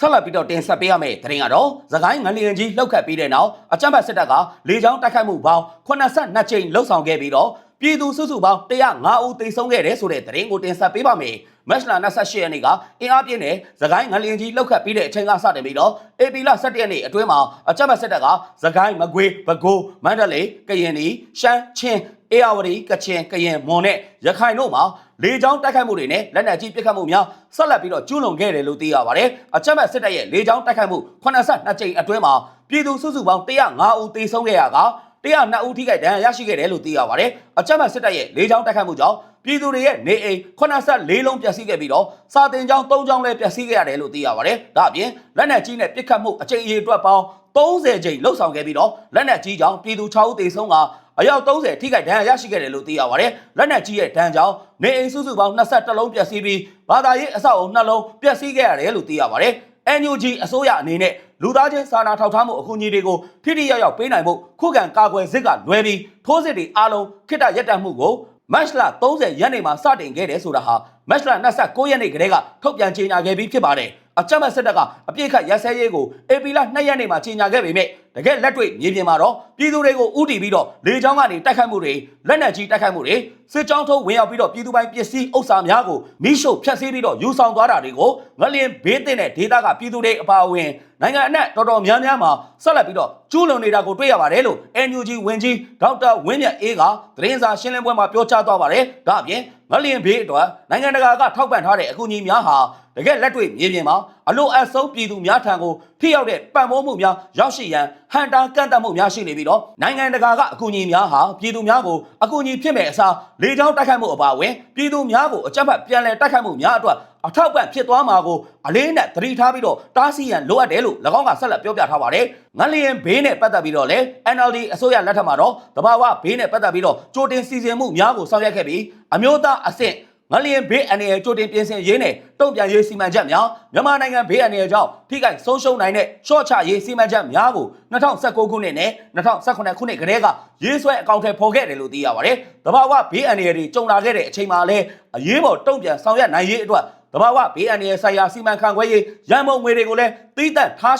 ဆက်လက်ပြီးတော့တင်ဆက်ပေးရမယ့်သတင်းကတော့သခိုင်းငလျင်ကြီးလှုပ်ခတ်ပြီးတဲ့နောက်အကြမ်းဖက်စစ်တပ်ကလေကြောင်းတိုက်ခိုက်မှုပေါင်း82ကြိမ်လှုပ်ဆောင်ခဲ့ပြီးတော့ ပြည်သူစုစုပေါင်း105ဦးသေဆုံးခဲ့တယ်ဆိုတဲ့သတင်းကိုတင်ဆက်ပေးပါမယ်။မက်လ28ရက်နေ့ကအင်အားပြင်းတဲ့သခိုင်းငလျင်ကြီးလှုပ်ခတ်ပြီးတဲ့အချိန်ကစတင်ပြီးတော့ AP လ17ရက်နေ့အတွင်းမှာအကြမ်းဖက်စစ်တပ်ကသခိုင်းမကွေးပဲခူးမန္တလေးကရင်ပြည်ရှမ်းချင်းအေရဝတီကချင်ကရင်မွန်နဲ့ရခိုင်တို့မှာလေကြောင်းတိုက်ခိုက်မှုတွေနဲ့လက်နက်ကြီးပစ်ခတ်မှုများဆက်လက်ပြီးတော့ကျူးလွန်ခဲ့တယ်လို့သိရပါတယ်။အကြမ်းဖက်စစ်တပ်ရဲ့လေကြောင်းတိုက်ခိုက်မှု82ကြိမ်အတွင်းမှာပြည်သူစုစုပေါင်း105ဦးသေဆုံးခဲ့ရက 102ဦးထိခိုက်ဒဏ်ရာရရှိခဲ့တယ်လို့သိရပါတယ်။အကြမ်းဖက်စစ်တပ်ရဲ့လေကြောင်းတိုက်ခိုက်မှုကြောင့်ပြည်သူတွေရဲ့နေအိမ်84လုံးပျက်စီးခဲ့ပြီးတော့စာတင်ကျောင်း3ကျောင်းလည်းပျက်စီးခဲ့ရတယ်လို့သိရပါတယ်။ဒါအပြင်လက်နက်ကြီးနဲ့ပစ်ခတ်မှုအကြိမ်အရေအတွက်ပေါင်း30ကြိမ်လှုပ်ဆောင်ခဲ့ပြီးတော့လက်နက်ကြီးကြောင့်ပြည်သူ6ဦးသေဆုံးကအယောက်30ထိခိုက်ဒဏ်ရာရရှိခဲ့တယ်လို့သိရပါတယ်။လက်နက်ကြီးရဲ့ဒဏ်ကြောင့်နေအိမ်စုစုပေါင်း22လုံးပျက်စီးပြီးဘာသာရေးအဆောက်အုံ2လုံးပျက်စီးခဲ့ရတယ်လို့သိရပါတယ်။ NUG အစိုးရအနေနဲ့လူသားချင်းစာနာထောက်ထားမှုအကူအညီတွေကိုထိထိရောက်ရောက်ပေးနိုင်ဖို့ခုခံကာကွယ်စစ်ကလွဲပြီးထိုးစစ်တွေအားလုံးခိတ္တရက်တန့်မှုကိုမတ်လ30ရက်နေ့မှာစတင်ခဲ့တယ်ဆိုတာဟာမတ်လ29ရက်နေ့ကတည်းကထုတ်ပြန်ကြေညာခဲ့ပြီးဖြစ်ပါတယ်။ အကြမ်းဖက်စစ်တပ်ကအပြစ်ခတ်ရက်စဲရေးကိုအေပီလာ2ရက်နေ့မှာကြေညာခဲ့ပေမဲ့တကယ်လက်တွေ့မြေပြင်မှာတော့ပြည်သူတွေကိုဥတီပြီးတော့လေကြောင်းကနေတိုက်ခိုက်မှုတွေလက်နက်ကြီးတိုက်ခိုက်မှုတွေစစ်ကြောင်းထုတ်ဝင်ရောက်ပြီးတော့ပြည်သူပိုင်းပစ္စည်းဥစ္စာများကိုမိရှုဖျက်ဆီးပြီးတော့ယူဆောင်သွားတာတွေကိုငလျင်ဘေးတင်တဲ့ဒေသကပြည်သူတွေအပါအဝင်နိုင်ငံအနှံ့တော်တော်များများမှာဆက်လက်ပြီးတော့ကျူးလွန်နေတာကိုတွေ့ရပါတယ်လို့ NUG ဝန်ကြီးဒေါက်တာဝင်းမြတ်အေးကသတင်းစာရှင်းလင်းပွဲမှာပြောကြားသွားပါတယ်။ဒါအပြင် ငလျင်ဘေးအတွက်နိုင်ငံတကာကထောက်ပံ့ထားတဲ့အကူအညီများဟာတကယ်လက်တွေ့မြေပြင်မှာအလို့အဆုံးပြည်သူများထံကိုထိရောက်တဲ့ပံ့ပိုးမှုများရောက်ရှိရန်ဟန်တာကန့်သက်မှုများရှိနေပြီးတော့နိုင်ငံတကာကအကူအညီများဟာပြည်သူများကိုအကူအညီဖြစ်မဲ့အစားလေကြောင်းတိုက်ခိုက်မှုအပါအဝင်ပြည်သူများကိုအကြမ်းဖက်ပြန်လည်တိုက်ခိုက်မှုများအတွက် အထောက်ပံ့ဖြစ်သွားမှာကိုအလေးနဲ့သတိထားပြီးတော့တားဆီးရန်လိုအပ်တယ်လို့၎င်းကဆက်လက်ပြောပြထားပါတယ်။ငလျင်ဘေးနဲ့ပတ်သက်ပြီးတော့လေ NLD အစိုးရလက်ထက်မှာတော့တဘာဝဘေးနဲ့ပတ်သက်ပြီးတော့ကြိုတင်စီစဉ်မှုများကိုဆောင်ရွက်ခဲ့ပြီးအမျိုးသားအဆင့်ငလျင်ဘေးအန္တရာယ်ကြိုတင်ပြင်ဆင်ရေးနဲ့တုံ့ပြန်ရေးစီမံချက်များမြန်မာနိုင်ငံဘေးအန္တရာယ်ကြောင့်ထိခိုက်ဆုံးရှုံးနိုင်တဲ့ရှော့ချရေးစီမံချက်များကို2019ခုနှစ်နဲ့2018ခုနှစ်ကတည်းကရေးဆွဲအကောင့်ထဲပေါ်ခဲ့တယ်လို့သိရပါတယ်။တဘာဝဘေးအန္တရာယ်တွေကြုံလာခဲ့တဲ့အချိန်မှာလည်းအရေးပေါ်တုံ့ပြန်ဆောင်ရွက်နိုင်ရေးအတွက်တ ဘာဝဘေးအန္တရာယ်ဆိုင်ရာစီမံခန့်ခွဲရေးရန်ပုံငွေတွေကိုလည်းသီးသန့်ထား